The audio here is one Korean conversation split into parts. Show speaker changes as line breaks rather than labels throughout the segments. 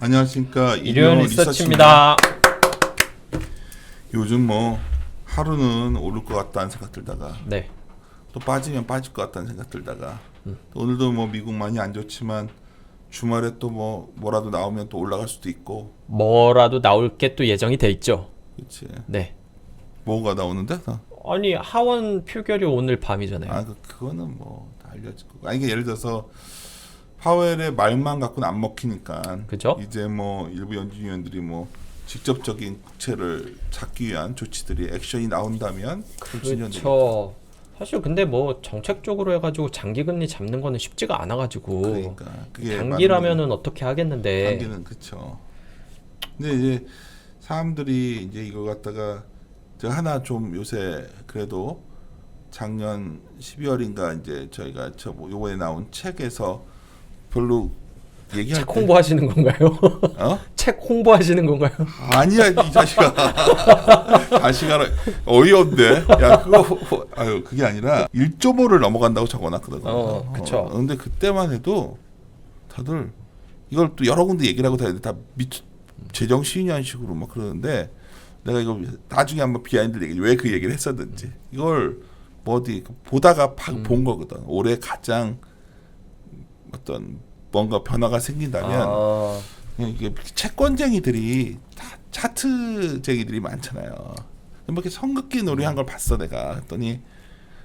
안녕하십니까
일요일
리서치입니다. 요즘 뭐 하루는 오를 것 같다는 생각 들다가
네.
또 빠지면 빠질 것 같다는 생각 들다가
음.
또 오늘도 뭐 미국 많이 안 좋지만 주말에 또 뭐 뭐라도 나오면 또 올라갈 수도 있고
뭐라도 나올 게 또 예정이 돼 있죠.
그렇지
네.
뭐가 나오는데 다?
아니 하원 표결이 오늘 밤이잖아요.
아 그, 그거는 뭐 다 알려질 거고 아니 이게 예를 들어서 파웰의 말만 갖고는 안 먹히니까
그죠?
이제 뭐 일부 연준 위원들이 뭐 직접적인 국채를 잡기 위한 조치들이 액션이 나온다면.
그렇죠. 사실 근데 뭐 정책적으로 해가지고 장기 금리 잡는 거는 쉽지가 않아가지고
그러니까 그게
단기라면은 어떻게 하겠는데
단기는 그쵸. 근데 이제 사람들이 이제 이걸 갖다가 제가 하나 좀 요새 그래도 작년 12월인가 이제 저희가 저뭐 요번에 나온 책에서 별로 얘기할
책 홍보하시는 건가요?
때 어?
책 홍보하시는 건가요?
아니야 이 자식아 자식아 어이없네 야 그거 아유 그게 아니라 1.5를 넘어간다고 적어놨거든
어, 그쵸.
어, 근데 그때만 해도 다들 이걸 또 여러 군데 얘기를 하고 다니는데 다 미, 제정신이한 식으로 막 그러는데 내가 이거 나중에 한번 비하인드 얘기 왜 그 얘기를 했었는지 이걸 뭐 어디 보다가 팍
음.
본 거거든 올해 가장 어떤 뭔가 변화가 생긴다면
아,
그냥 이게 채권쟁이들이 다 차트쟁이들이 많잖아요. 뭐 이렇게 선긋기 놀이한 걸 봤어 내가. 했더니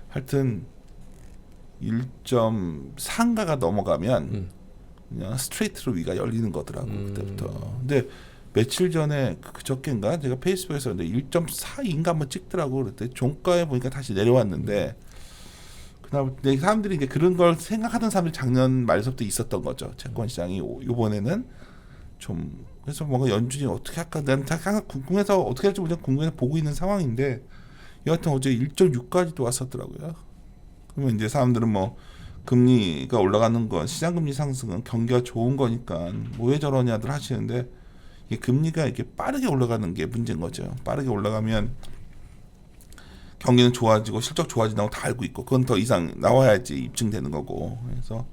하여튼 1.3가가 넘어가면
음.
그냥 스트레이트로 위가 열리는 거더라고
음.
그때부터. 근데 며칠 전에 그- 그저께인가 제가 페이스북에서 근데 1.42인가 한번 찍더라고 그랬더니 종가에 보니까 다시 내려왔는데 그날 사람들이 이제 그런 걸 생각하던 사람들이 작년 말서부터 있었던 거죠 채권 시장이 오- 이번에는 좀 그래서 뭔가 연준이 어떻게 할까 다 항상 궁금해서 어떻게 할지 모르겠 궁금해서 보고 있는 상황인데 여하튼 어제 1.6까지도 왔었더라고요. 그러면 이제 사람들은 뭐 금리가 올라가는 건 시장 금리 상승은 경기가 좋은 거니까 뭐왜 저러냐들 하시는데 이게 금리가 이렇게 빠르게 올라가는 게 문제인 거죠. 빠르게 올라가면 경기는 좋아지고 실적 좋아진다고 다 알고 있고 그건 더 이상 나와야지 입증되는 거고 그래서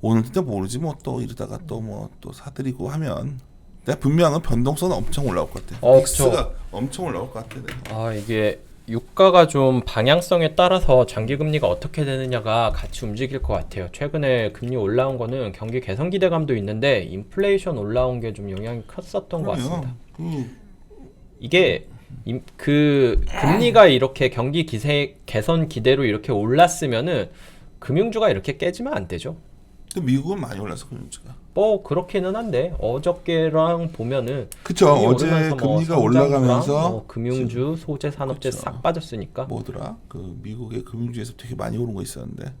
오늘 진짜 모르지 뭐 또 이러다가 또뭐 또 사들이고 하면 내가 분명한 변동성은 엄청 올라올 것 같아.
어,
빅스가 엄청 올라올 것 같아. 내가.
아 이게 유가가 좀 방향성에 따라서 장기 금리가 어떻게 되느냐가 같이 움직일 것 같아요. 최근에 금리 올라온 거는 경기 개선 기대감도 있는데 인플레이션 올라온 게 좀 영향이 컸었던 것 같습니다.
그
이게 임- 그 금리가 이렇게 경기 기세 개선 기대로 이렇게 올랐으면은 금융주가 이렇게 깨지면 안 되죠.
근데 미국은 많이 올라서 금융주가.
뭐 그렇기는 한데 어저께랑 보면은
그쵸. 어제
뭐
금리가
성장주랑
올라가면서
뭐 금융주, 소재 산업재
그쵸.
싹 빠졌으니까
뭐더라? 그 미국의 금융주에서 되게 많이 오른 거 있었는데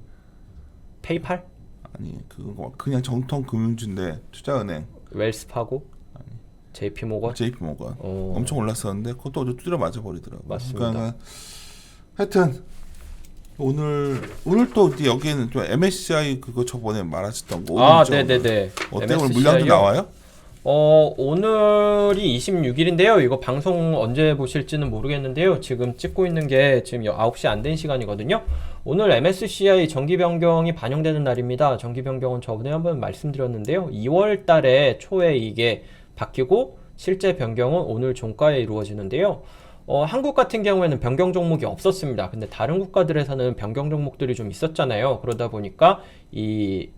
페이팔,
아니 그거 그냥 정통 금융주인데 투자은행
웰스파고, JP 모건
JP 모건
어.
엄청 올랐었는데 그것도 어제 두드려 맞아 버리더라고.
맞습니다.
그러니까 하여튼 오늘 오늘 또 여기에는 좀 MSCI 그거 저번에 말하셨던 거
아, 네, 네. 네.
어때 오늘 물량도 나와요?
어, 오늘이 26일인데요. 이거 방송 언제 보실지는 모르겠는데요. 지금 찍고 있는 게 지금 9시 안 된 시간이거든요. 오늘 MSCI 정기 변경이 반영되는 날입니다. 정기 변경은 저번에 한번 말씀드렸는데요. 2월 달에 초에 이게 바뀌고 실제 변경은 오늘 종가에 이루어지는데요. 어, 한국 같은 경우에는 변경 종목이 없었습니다. 근데 다른 국가들에서는 변경 종목들이 좀 있었잖아요. 그러다 보니까 이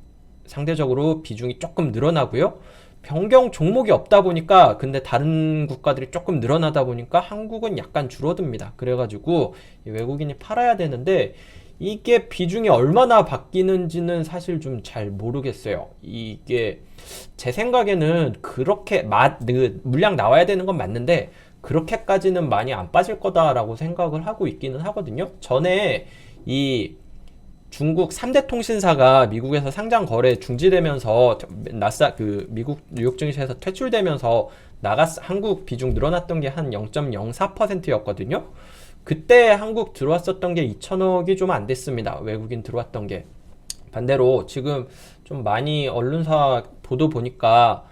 상대적으로 비중이 조금 늘어나고요. 변경 종목이 없다 보니까 근데 다른 국가들이 조금 늘어나다 보니까 한국은 약간 줄어듭니다. 그래가지고 이 외국인이 팔아야 되는데 이게 비중이 얼마나 바뀌는지는 사실 좀 잘 모르겠어요. 이게 제 생각에는 그렇게 맛, 그 물량 나와야 되는 건 맞는데 그렇게까지는 많이 안 빠질 거다라고 생각을 하고 있기는 하거든요. 전에 이 중국 3대 통신사가 미국에서 상장 거래 중지되면서 나스 그 미국 뉴욕 증시에서 퇴출되면서 나갔 한국 비중 늘어났던 게 한 0.04%였거든요. 그때 한국 들어왔었던 게 2천억이 좀 안 됐습니다. 외국인 들어왔던 게. 반대로 지금 좀 많이 언론사 보도 보니까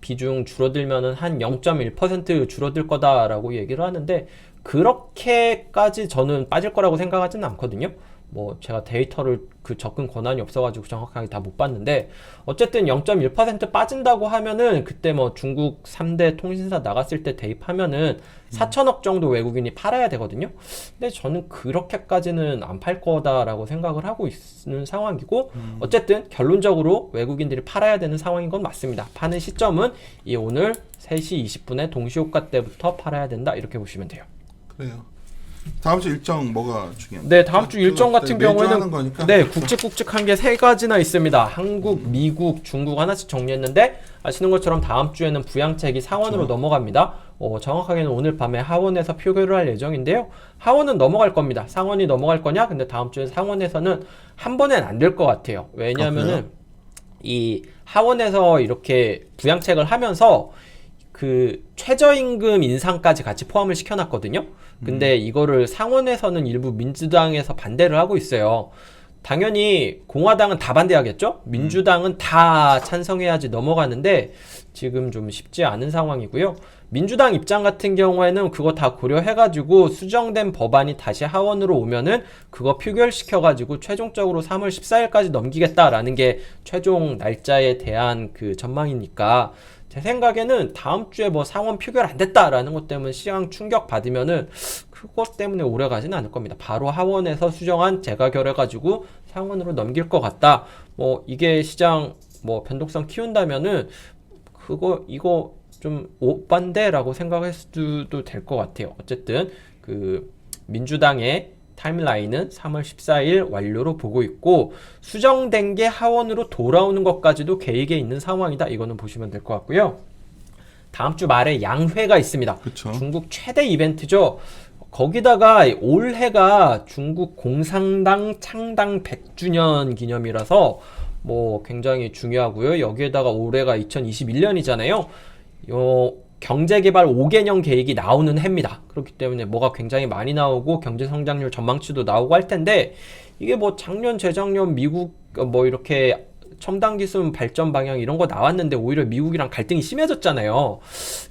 비중 줄어들면은 한 0.1% 줄어들 거다라고 얘기를 하는데 그렇게까지 저는 빠질 거라고 생각하지는 않거든요. 뭐 제가 데이터를 그 접근 권한이 없어가지고 정확하게 다 못 봤는데 어쨌든 0.1% 빠진다고 하면은 그때 뭐 중국 3대 통신사 나갔을 때 대입하면은 4천억 정도 외국인이 팔아야 되거든요. 근데 저는 그렇게까지는 안 팔 거다라고 생각을 하고 있는 상황이고 어쨌든 결론적으로 외국인들이 팔아야 되는 상황인 건 맞습니다. 파는 시점은 이 오늘 3시 20분에 동시효과 때부터 팔아야 된다 이렇게 보시면 돼요.
그래요. 다음 주 일정 뭐가 중요해요?
네, 다음 주 일정 같은
매주
경우에는. 네, 굵직굵직한 게 세 가지나 있습니다. 한국, 미국, 중국 하나씩 정리했는데 아시는 것처럼 다음 주에는 부양책이 상원으로 넘어갑니다. 어, 정확하게는 오늘 밤에 하원에서 표결을 할 예정인데요. 하원은 넘어갈 겁니다. 상원이 넘어갈 거냐? 근데 다음 주에 상원에서는 한 번엔 안 될 것 같아요. 왜냐하면은 이 하원에서 이렇게 부양책을 하면서 그 최저임금 인상까지 같이 포함을 시켜놨거든요. 근데 이거를 상원에서는 일부 민주당에서 반대를 하고 있어요. 당연히 공화당은 다 반대하겠죠? 민주당은 다 찬성해야지 넘어가는데 지금 좀 쉽지 않은 상황이고요. 민주당 입장 같은 경우에는 그거 다 고려해가지고 수정된 법안이 다시 하원으로 오면은 그거 표결시켜가지고 최종적으로 3월 14일까지 넘기겠다라는 게 최종 날짜에 대한 그 전망이니까 제 생각에는 다음 주에 뭐 상원 표결 안 됐다라는 것 때문에 시장 충격 받으면은 그것 때문에 오래 가지는 않을 겁니다. 바로 하원에서 수정안 재가결해 가지고 상원으로 넘길 것 같다. 뭐 이게 시장 뭐 변동성 키운다면은 그거 이거 좀 오반대라고 생각할 수도 될 것 같아요. 어쨌든 그 민주당의 타임라인은 3월 14일 완료로 보고 있고 수정된 게 하원으로 돌아오는 것까지도 계획에 있는 상황이다. 이거는 보시면 될 것 같고요. 다음 주 말에 양회가 있습니다.
그렇죠.
중국 최대 이벤트죠. 거기다가 올해가 중국 공산당 창당 100주년 기념이라서 뭐 굉장히 중요하고요. 여기에다가 올해가 2021년이잖아요. 요 경제개발 5개년 계획이 나오는 해입니다. 그렇기 때문에 뭐가 굉장히 많이 나오고 경제 성장률 전망치도 나오고 할 텐데 이게 뭐 작년 재작년 미국 어, 뭐 이렇게 첨단 기술 발전 방향 이런 거 나왔는데 오히려 미국이랑 갈등이 심해졌잖아요.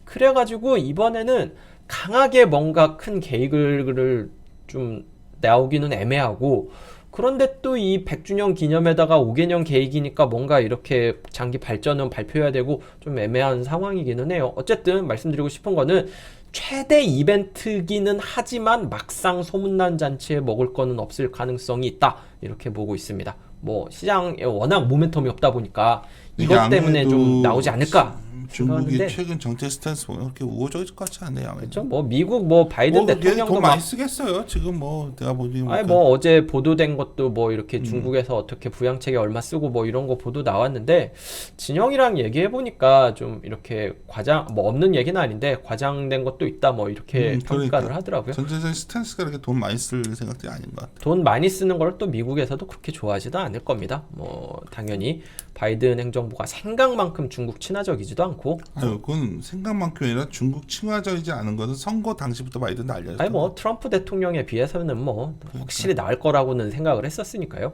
그래가지고 이번에는 강하게 뭔가 큰 계획을 좀 나오기는 애매하고 그런데 또 이 100주년 기념에다가 5개년 계획이니까 뭔가 이렇게 장기 발전은 발표해야 되고 좀 애매한 상황이기는 해요. 어쨌든 말씀드리고 싶은 거는 최대 이벤트기는 하지만 막상 소문난 잔치에 먹을 거는 없을 가능성이 있다. 이렇게 보고 있습니다. 뭐 시장에 워낙 모멘텀이 없다 보니까 이것 때문에 좀 나오지 않을까
중국이 최근 정책 스탠스 보면 그렇게 우호적일 것 같지 않네요.
그렇죠? 뭐 미국 뭐 바이든
뭐,
대통령도
돈 많이 쓰겠어요. 지금 뭐 내가 보기
아니 뭐 어제 보도된 것도 뭐 이렇게
음.
중국에서 어떻게 부양책에 얼마 쓰고 뭐 이런 거 보도 나왔는데 진영이랑 얘기해 보니까 좀 이렇게 과장 뭐 없는 얘기는 아닌데 과장된 것도 있다 뭐 이렇게
음,
평가를
그러니까.
하더라고요.
전체적인 스탠스가 그렇게 돈 많이 쓸 생각들이 아닌 것 같아요.
돈 많이 쓰는 걸 또 미국에서도 그렇게 좋아하지도 않을 겁니다. 뭐 당연히 바이든 행정부가 생각만큼 중국 친화적이지도 않고
아유, 그건 생각만큼이 아니라 중국 친화적이지 않은 것은 선거 당시부터 바이든 알려졌다.
아니 뭐 트럼프 대통령에 비해서는 뭐 확실히 나을 거라고는 생각을 했었으니까요.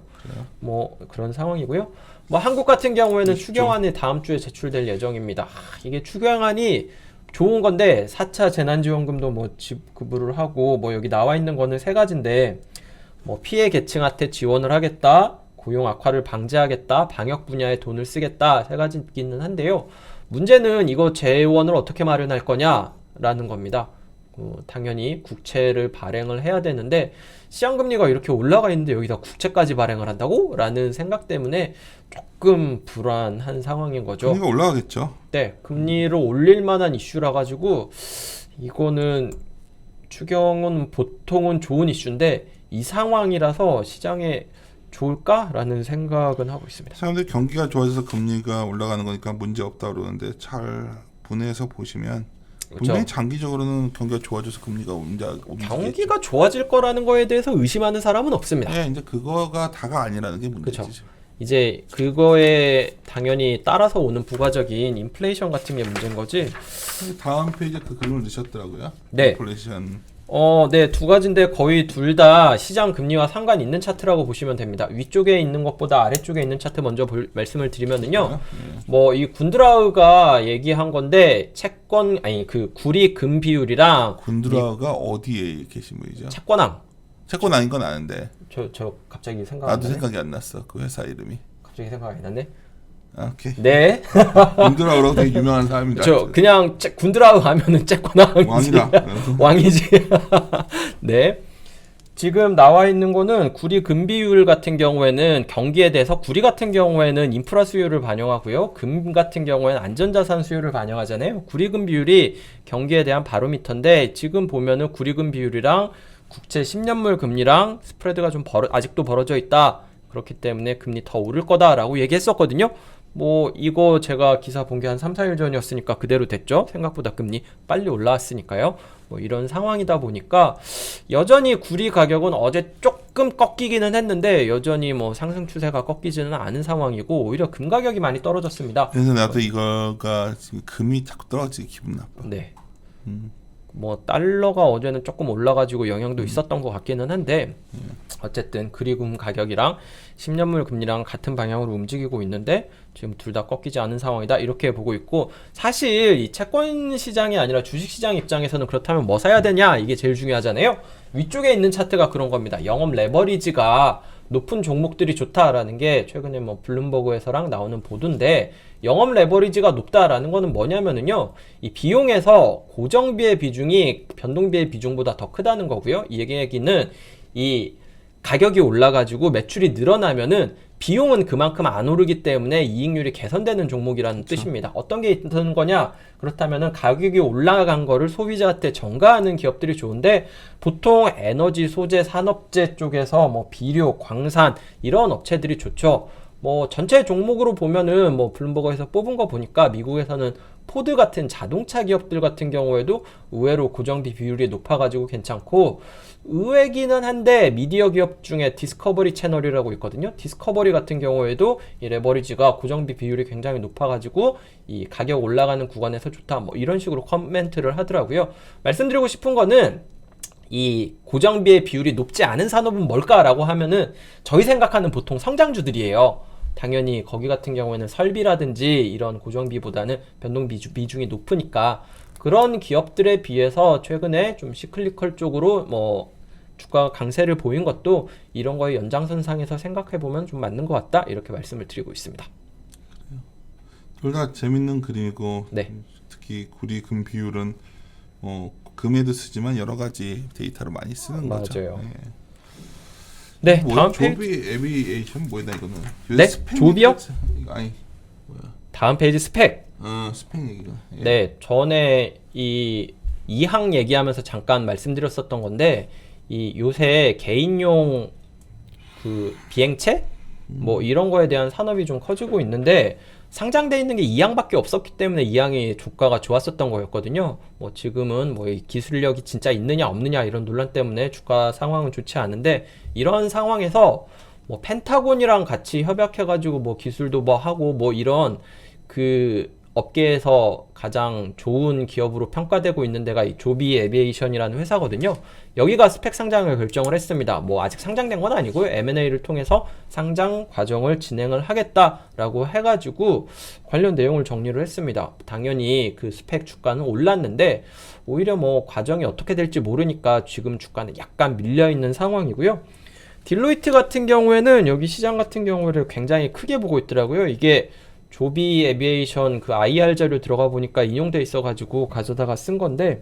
뭐 그런 상황이고요. 뭐 한국 같은 경우에는 추경안이 다음 주에 제출될 예정입니다. 하, 이게 추경안이 좋은 건데 4차 재난지원금도 뭐 지급을 하고 뭐 여기 나와 있는 거는 세 가지인데 뭐 피해 계층한테 지원을 하겠다. 고용 악화를 방지하겠다. 방역 분야에 돈을 쓰겠다. 세 가지기는 한데요. 문제는 이거 재원을 어떻게 마련할 거냐라는 겁니다. 어, 당연히 국채를 발행을 해야 되는데 시장금리가 이렇게 올라가 있는데 여기다 국채까지 발행을 한다고? 라는 생각 때문에 조금 불안한 상황인 거죠.
금리가 올라가겠죠.
네, 금리를 올릴 만한 이슈라 가지고 이거는 추경은 보통은 좋은 이슈인데 이 상황이라서 시장에 좋을까라는 생각은 하고 있습니다.
사람들이 경기가 좋아져서 금리가 올라가는 거니까 문제 없다 그러는데 잘 분해해서 보시면
그렇죠.
분명히 장기적으로는 경기가 좋아져서 금리가 움직
경기가 좋아질 거라는 거에 대해서 의심하는 사람은 없습니다.
네, 이제 그거가 다가 아니라는 게 문제지.
그쵸. 이제 그거에 당연히 따라서 오는 부가적인 인플레이션 같은 게 문제인 거지.
다음 페이지에 그 그림을 넣으셨더라고요.
네.
인플레이션.
어, 네, 두 가지인데 거의 둘 다 시장 금리와 상관 있는 차트라고 보시면 됩니다. 위쪽에 있는 것보다 아래쪽에 있는 차트 먼저 볼- 말씀을 드리면은요. 뭐 이 군드라우가 얘기한 건데 채권 아니 그 구리 금 비율이랑
군드라가 어디에 계신 분이죠?
채권왕
채권 아닌 건 아는데
저 저 갑자기 생각 안
나도
나네.
생각이 안 났어 그 회사 이름이.
갑자기 생각이 안 나네.
아, 오케이.
네.
군드라우라고 되게 유명한 사람입니다.
저 그냥 째- 군드라우 가면은 째거나
왕이다.
왕이지. 네. 지금 나와 있는 거는 구리 금비율 같은 경우에는 경기에 대해서 구리 같은 경우에는 인프라 수요를 반영하고요. 금 같은 경우에는 안전자산 수요를 반영하잖아요. 구리 금 비율이 경기에 대한 바로미터인데 지금 보면은 구리 금 비율이랑 국채 10년물 금리랑 스프레드가 좀 벌어, 아직도 벌어져 있다. 그렇기 때문에 금리 더 오를 거다라고 얘기했었거든요. 뭐 이거 제가 기사 본 게 한 3, 4일 전이었으니까 그대로 됐죠. 생각보다 금리 빨리 올라왔으니까요. 뭐 이런 상황이다 보니까 여전히 구리 가격은 어제 조금 꺾이기는 했는데 여전히 뭐 상승 추세가 꺾이지는 않은 상황이고 오히려 금 가격이 많이 떨어졌습니다.
그래서 나도 이거가 지금 금이 자꾸 떨어지기 기분 나빠.
네.
음.
뭐 달러가 어제는 조금 올라가지고 영향도 있었던 것 같기는 한데 어쨌든 그리금 가격이랑 10년물 금리랑 같은 방향으로 움직이고 있는데 지금 둘 다 꺾이지 않은 상황이다 이렇게 보고 있고 사실 이 채권 시장이 아니라 주식 시장 입장에서는 그렇다면 뭐 사야 되냐? 이게 제일 중요하잖아요. 위쪽에 있는 차트가 그런 겁니다. 영업 레버리지가 높은 종목들이 좋다라는 게 최근에 뭐 블룸버그에서랑 나오는 보도인데 영업 레버리지가 높다라는 거는 뭐냐면은요 이 비용에서 고정비의 비중이 변동비의 비중보다 더 크다는 거고요. 이 얘기는 이 가격이 올라가지고 매출이 늘어나면은 비용은 그만큼 안 오르기 때문에 이익률이 개선되는 종목이라는 뜻입니다. 어떤 게 있는 거냐? 그렇다면은 가격이 올라간 거를 소비자한테 전가하는 기업들이 좋은데 보통 에너지 소재 산업재 쪽에서 뭐 비료, 광산 이런 업체들이 좋죠. 뭐 전체 종목으로 보면은 뭐 블룸버그에서 뽑은 거 보니까 미국에서는 포드 같은 자동차 기업들 같은 경우에도 의외로 고정비 비율이 높아가지고 괜찮고 의외기는 한데 미디어 기업 중에 디스커버리 채널이라고 있거든요. 디스커버리 같은 경우에도 이 레버리지가 고정비 비율이 굉장히 높아가지고 이 가격 올라가는 구간에서 좋다. 뭐 이런 식으로 코멘트를 하더라고요. 말씀드리고 싶은 거는 이 고정비의 비율이 높지 않은 산업은 뭘까라고 하면은 저희 생각하는 보통 성장주들이에요. 당연히 거기 같은 경우에는 설비라든지 이런 고정비보다는 변동 비중, 비중이 높으니까 그런 기업들에 비해서 최근에 좀 시클리컬 쪽으로 뭐 주가 강세를 보인 것도 이런 거의 연장선상에서 생각해 보면 좀 맞는 것 같다 이렇게 말씀을 드리고 있습니다.
둘 다 재밌는 그림이고
네.
특히 구리 금 비율은 어, 금에도 쓰지만 여러 가지 데이터를 많이 쓰는 거죠.
맞아요.
예.
네,
뭐야?
다음 페이지
조비 에비에이션 뭐다 이거는?
네?
스펙
조비요?
이거 아니
다음 페이지 스펙.
어 스펙 얘기가. 예.
네, 전에 이 이항 얘기하면서 잠깐 말씀드렸었던 건데 이 요새 개인용 그 비행체 뭐 이런 거에 대한 산업이 좀 커지고 있는데 상장돼 있는 게 이항밖에 없었기 때문에 이항이 주가가 좋았었던 거였거든요. 뭐 지금은 뭐이 기술력이 진짜 있느냐 없느냐 이런 논란 때문에 주가 상황은 좋지 않은데 이런 상황에서 뭐 펜타곤이랑 같이 협약해가지고 뭐 기술도 뭐 하고 뭐 이런 그 업계에서 가장 좋은 기업으로 평가되고 있는 데가 이 조비 에비에이션이라는 회사거든요. 여기가 스펙 상장을 결정을 했습니다. 뭐 아직 상장된 건 아니고요. M&A를 통해서 상장 과정을 진행을 하겠다라고 해가지고 관련 내용을 정리를 했습니다. 당연히 그 스펙 주가는 올랐는데 오히려 뭐 과정이 어떻게 될지 모르니까 지금 주가는 약간 밀려 있는 상황이고요. 딜로이트 같은 경우에는 여기 시장 같은 경우를 굉장히 크게 보고 있더라고요. 이게 조비 에비에이션 그 IR 자료 들어가 보니까 인용돼 있어가지고 가져다가 쓴 건데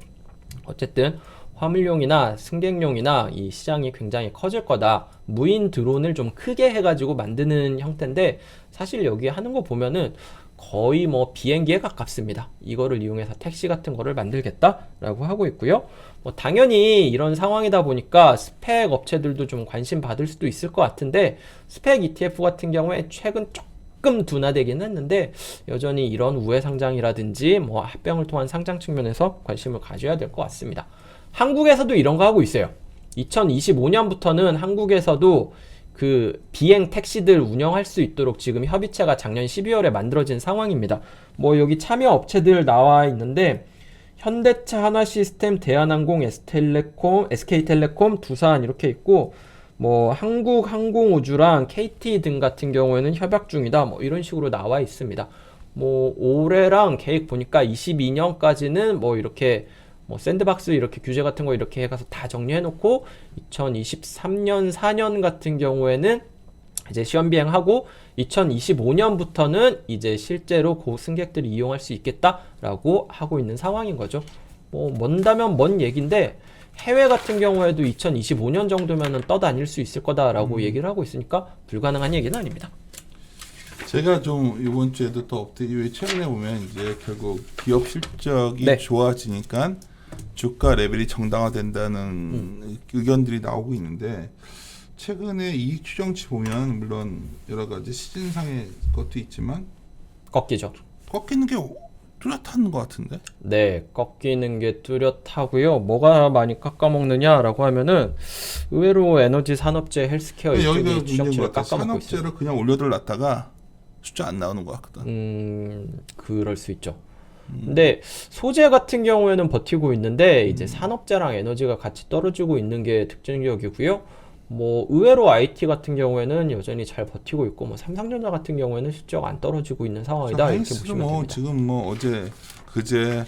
어쨌든 화물용이나 승객용이나 이 시장이 굉장히 커질 거다. 무인 드론을 좀 크게 해가지고 만드는 형태인데 사실 여기 하는 거 보면은 거의 뭐 비행기에 가깝습니다. 이거를 이용해서 택시 같은 거를 만들겠다라고 하고 있고요. 뭐 당연히 이런 상황이다 보니까 스펙 업체들도 좀 관심 받을 수도 있을 것 같은데 스펙 ETF 같은 경우에 최근 조금 둔화되긴 했는데 여전히 이런 우회 상장이라든지 뭐 합병을 통한 상장 측면에서 관심을 가져야 될 것 같습니다. 한국에서도 이런 거 하고 있어요. 2025년부터는 한국에서도 그 비행 택시들 운영할 수 있도록 지금 협의체가 작년 12월에 만들어진 상황입니다. 뭐 여기 참여 업체들 나와 있는데 현대차, 하나시스템, 대한항공, SK텔레콤, SK텔레콤, 두산 이렇게 있고 뭐 한국 항공우주랑 KT 등 같은 경우에는 협약 중이다. 뭐 이런 식으로 나와 있습니다. 뭐 올해랑 계획 보니까 22년까지는 뭐 이렇게 뭐 샌드박스 이렇게 규제 같은 거 이렇게 해가서 다 정리해 놓고 2023년 4년 같은 경우에는 이제 시험 비행하고 2025년부터는 이제 실제로 고 승객들이 이용할 수 있겠다라고 하고 있는 상황인 거죠. 뭐 먼다면 먼 얘긴데 해외 같은 경우에도 2025년 정도면은 떠다닐 수 있을 거다라고 얘기를 하고 있으니까 불가능한 얘기는 아닙니다.
제가 좀 이번 주에도 또 업데이트 최근에 보면 이제 결국 기업 실적이
네.
좋아지니까 주가 레벨이 정당화된다는
음.
의견들이 나오고 있는데 최근에 이익 추정치 보면 물론 여러 가지 시즌상의 것도 있지만
꺾이죠.
꺾이는 게 뚜렷한 것 같은데
네, 꺾이는 게 뚜렷하고요. 뭐가 많이 깎아먹느냐라고 하면은 의외로 에너지 산업재, 헬스케어 이쪽이 추정치를 깎아먹고 있어요.
산업재를 그냥 올려들 놨다가 숫자 안 나오는 것 같거든
음, 그럴 수 있죠. 근데 소재 같은 경우에는 버티고 있는데 이제 산업재랑 에너지가 같이 떨어지고 있는 게 특징적이고요. 뭐 의외로 IT 같은 경우에는 여전히 잘 버티고 있고 뭐 삼성전자 같은 경우에는 실적 안 떨어지고 있는 상황이다 이렇게 보시면
뭐
됩니다.
지금 뭐 어제 그제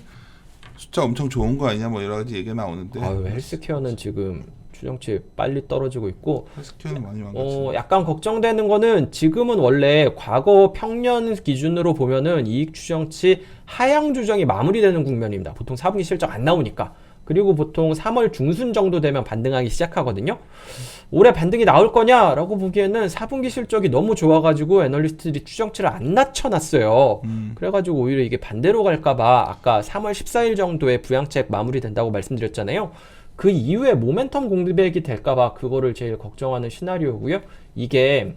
숫자 엄청 좋은 거 아니냐 뭐 여러 가지 얘기 나오는데
아유 헬스케어는 지금 추정치 빨리 떨어지고 있고
헬스케어는 많이. 어,
약간 걱정되는 거는 지금은 원래 과거 평년 기준으로 보면은 이익 추정치 하향 조정이 마무리되는 국면입니다. 보통 4분기 실적 안 나오니까. 그리고 보통 3월 중순 정도 되면 반등하기 시작하거든요. 올해 반등이 나올 거냐라고 보기에는 4분기 실적이 너무 좋아가지고 애널리스트들이 추정치를 안 낮춰놨어요.
음.
그래가지고 오히려 이게 반대로 갈까봐 아까 3월 14일 정도에 부양책 마무리된다고 말씀드렸잖아요. 그 이후에 모멘텀 공백이 될까봐 그거를 제일 걱정하는 시나리오고요. 이게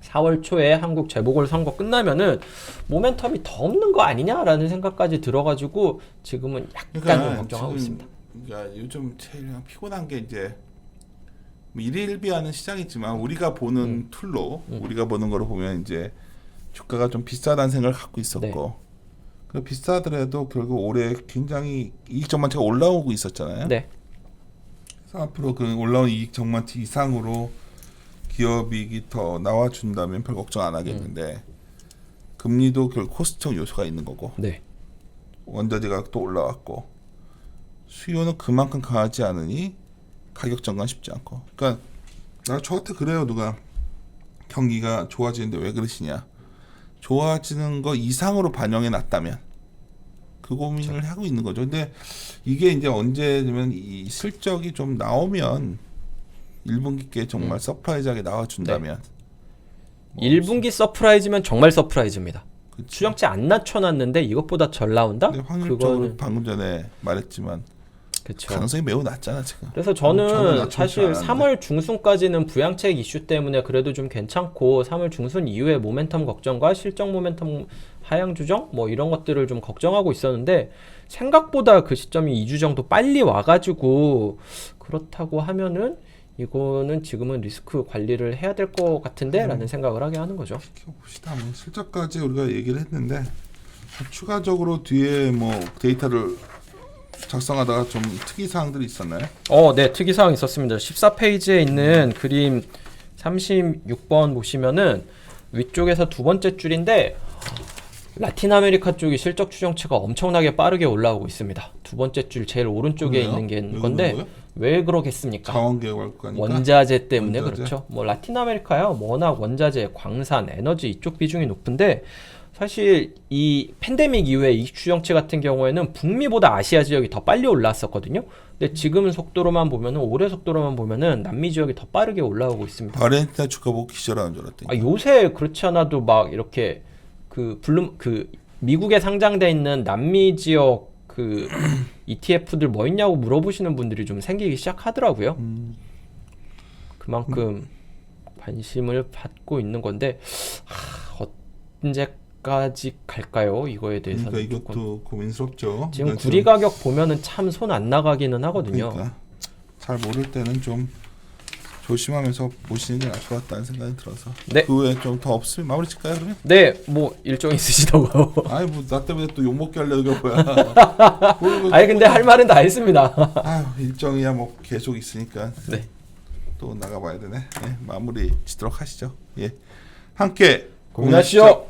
4월 초에 한국 재보궐 선거 끝나면은 모멘텀이 더 없는 거 아니냐라는 생각까지 들어가지고 지금은 약간 좀 걱정하고 있습니다.
그러니까 요즘 제일 그냥 피곤한 게 이제 뭐 일일비하는 시장이지만 우리가 보는
음.
툴로 우리가 보는 거로 보면 이제 주가가 좀 비싸다는 생각을 갖고 있었고
네.
그 비싸더라도 결국 올해 굉장히 이익 전망치가 올라오고 있었잖아요.
네,
그래서 앞으로 그 올라온 이익 전망치 이상으로 기업이익이 더 나와준다면 별 걱정 안 하겠는데 금리도 결국 코스트적 요소가 있는 거고
네,
원자재가 또 올라왔고 수요는 그만큼 강하지 않으니 가격 전환 쉽지 않고. 그러니까 나 저한테 그래요 누가. 경기가 좋아지는데 왜 그러시냐. 좋아지는 거 이상으로 반영해 놨다면 그 고민을 하고 있는 거죠. 근데 이게 이제 언제면 이 실적이 좀 나오면 1분기께 정말 서프라이즈하게 나와준다면. 뭐
1분기 서프라이즈면 정말 서프라이즈입니다.
그치.
추정치 안 낮춰놨는데 이것보다 절 나온다?
확률적으로
그거는
방금 전에 말했지만
그렇죠.
가능성이 매우 낮잖아 지금
그래서
저는 낮춰놓지
사실
않았는데.
3월 중순까지는 부양책 이슈 때문에 그래도 좀 괜찮고 3월 중순 이후에 모멘텀 걱정과 실적 모멘텀 하향 조정 뭐 이런 것들을 좀 걱정하고 있었는데 생각보다 그 시점이 2주 정도 빨리 와가지고 그렇다고 하면은 이거는 지금은 리스크 관리를 해야 될 것 같은데라는 생각을 하게 하는 거죠.
봅시다. 뭐 실적까지 우리가 얘기를 했는데 추가적으로 뒤에 뭐 데이터를 작성하다가 좀 특이 사항들이 있었나요?
어, 네, 특이 사항 있었습니다. 14페이지에 있는 그림 36번 보시면은 위쪽에서 두 번째 줄인데 라틴 아메리카 쪽이 실적 추정치가 엄청나게 빠르게 올라오고 있습니다. 두 번째 줄 제일 오른쪽에
왜요?
있는
게왜
건데
그런 거예요?
왜 그러겠습니까? 원자재 때문에
원자재?
그렇죠. 뭐 라틴 아메리카요. 워낙 원자재, 광산, 에너지 이쪽 비중이 높은데 사실 이 팬데믹 이후에 이 추정치 같은 경우에는 북미보다 아시아 지역이 더 빨리 올랐었거든요. 근데 지금 속도로만 보면은 올해 속도로만 보면은 남미 지역이 더 빠르게 올라오고 있습니다.
바렌티나 주가 보고 기절하는 줄 알았더니
아, 요새 그렇지 않아도 막 이렇게 그 블룸 그 미국에 상장돼 있는 남미 지역 그 ETF들 뭐 있냐고 물어보시는 분들이 좀 생기기 시작하더라고요.
음.
그만큼 관심을 받고 있는 건데 하, 언제 까지 갈까요? 이거에 대해서는
그러니까
조금.
이것도 고민스럽죠.
지금
그러니까
구리 가격 보면은 참 손 안 나가기는 하거든요.
그러니까 잘 모를 때는 좀 조심하면서 보시는 게 나을 것 같다는 생각이 들어서
네.
그 외에 좀 더 없으면 마무리 칠까요 그러면?
네, 뭐 일정 있으시다고요.
아이 뭐나 때문에 또 욕 먹게 하려고 뭐야
아니 근데 할 말은 다 했습니다.
아유 일정이야 뭐 계속 있으니까
네.
또 나가봐야 되네. 예, 마무리 짓도록 하시죠. 예, 함께
고민하시죠.